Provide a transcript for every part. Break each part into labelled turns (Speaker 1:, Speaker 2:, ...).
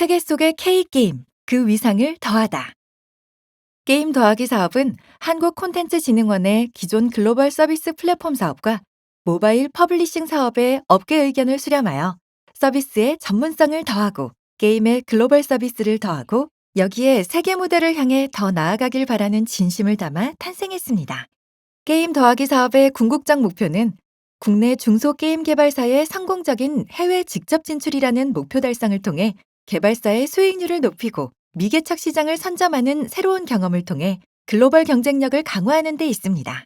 Speaker 1: 세계 속의 K게임, 그 위상을 더하다. 게임 더하기 사업은 한국 콘텐츠 진흥원의 기존 글로벌 서비스 플랫폼 사업과 모바일 퍼블리싱 사업의 업계 의견을 수렴하여 서비스의 전문성을 더하고 게임의 글로벌 서비스를 더하고 여기에 세계 무대를 향해 더 나아가길 바라는 진심을 담아 탄생했습니다. 게임 더하기 사업의 궁극적 목표는 국내 중소 게임 개발사의 성공적인 해외 직접 진출이라는 목표 달성을 통해 개발사의 수익률을 높이고 미개척 시장을 선점하는 새로운 경험을 통해 글로벌 경쟁력을 강화하는 데 있습니다.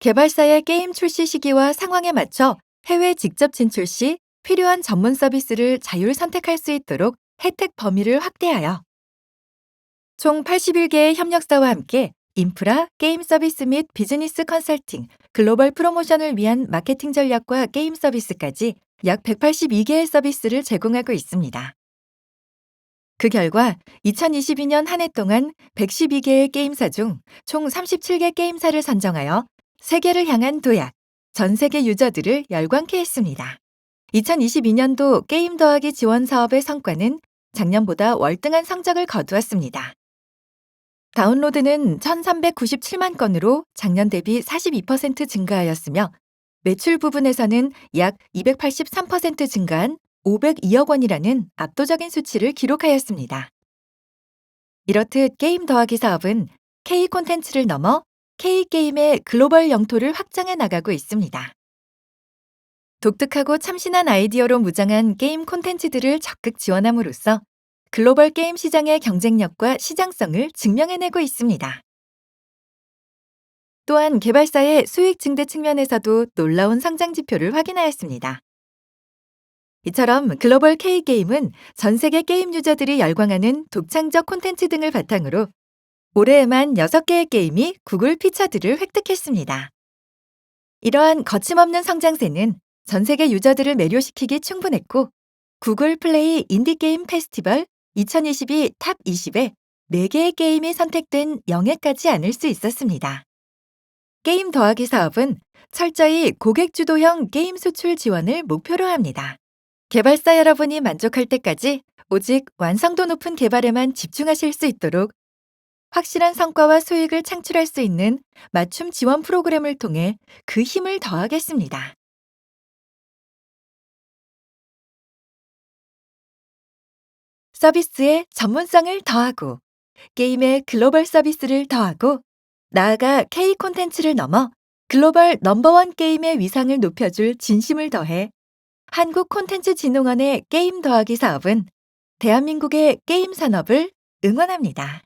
Speaker 1: 개발사의 게임 출시 시기와 상황에 맞춰 해외 직접 진출 시 필요한 전문 서비스를 자율 선택할 수 있도록 혜택 범위를 확대하여 총 81개의 협력사와 함께 인프라, 게임 서비스 및 비즈니스 컨설팅, 글로벌 프로모션을 위한 마케팅 전략과 게임 서비스까지 약 182개의 서비스를 제공하고 있습니다. 그 결과 2022년 한 해 동안 112개의 게임사 중 총 37개 게임사를 선정하여 세계를 향한 도약, 전 세계 유저들을 열광케 했습니다. 2022년도 게임 더하기 지원 사업의 성과는 작년보다 월등한 성적을 거두었습니다. 다운로드는 1,397만 건으로 작년 대비 42% 증가하였으며 매출 부분에서는 약 283% 증가한 502억 원이라는 압도적인 수치를 기록하였습니다. 이렇듯 게임 더하기 사업은 K 콘텐츠를 넘어 K 게임의 글로벌 영토를 확장해 나가고 있습니다. 독특하고 참신한 아이디어로 무장한 게임 콘텐츠들을 적극 지원함으로써 글로벌 게임 시장의 경쟁력과 시장성을 증명해내고 있습니다. 또한 개발사의 수익 증대 측면에서도 놀라운 성장 지표를 확인하였습니다. 이처럼 글로벌 K게임은 전 세계 게임 유저들이 열광하는 독창적 콘텐츠 등을 바탕으로 올해에만 6개의 게임이 구글 피처드를 획득했습니다. 이러한 거침없는 성장세는 전 세계 유저들을 매료시키기 충분했고 구글 플레이 인디게임 페스티벌 2022 탑 20에 4개의 게임이 선택된 영예까지 않을 수 있었습니다. 게임 더하기 사업은 철저히 고객 주도형 게임 수출 지원을 목표로 합니다. 개발사 여러분이 만족할 때까지 오직 완성도 높은 개발에만 집중하실 수 있도록 확실한 성과와 수익을 창출할 수 있는 맞춤 지원 프로그램을 통해 그 힘을 더하겠습니다. 서비스의 전문성을 더하고 게임의 글로벌 서비스를 더하고 나아가 K 콘텐츠를 넘어 글로벌 넘버원 게임의 위상을 높여줄 진심을 더해 한국 콘텐츠 진흥원의 게임 더하기 사업은 대한민국의 게임 산업을 응원합니다.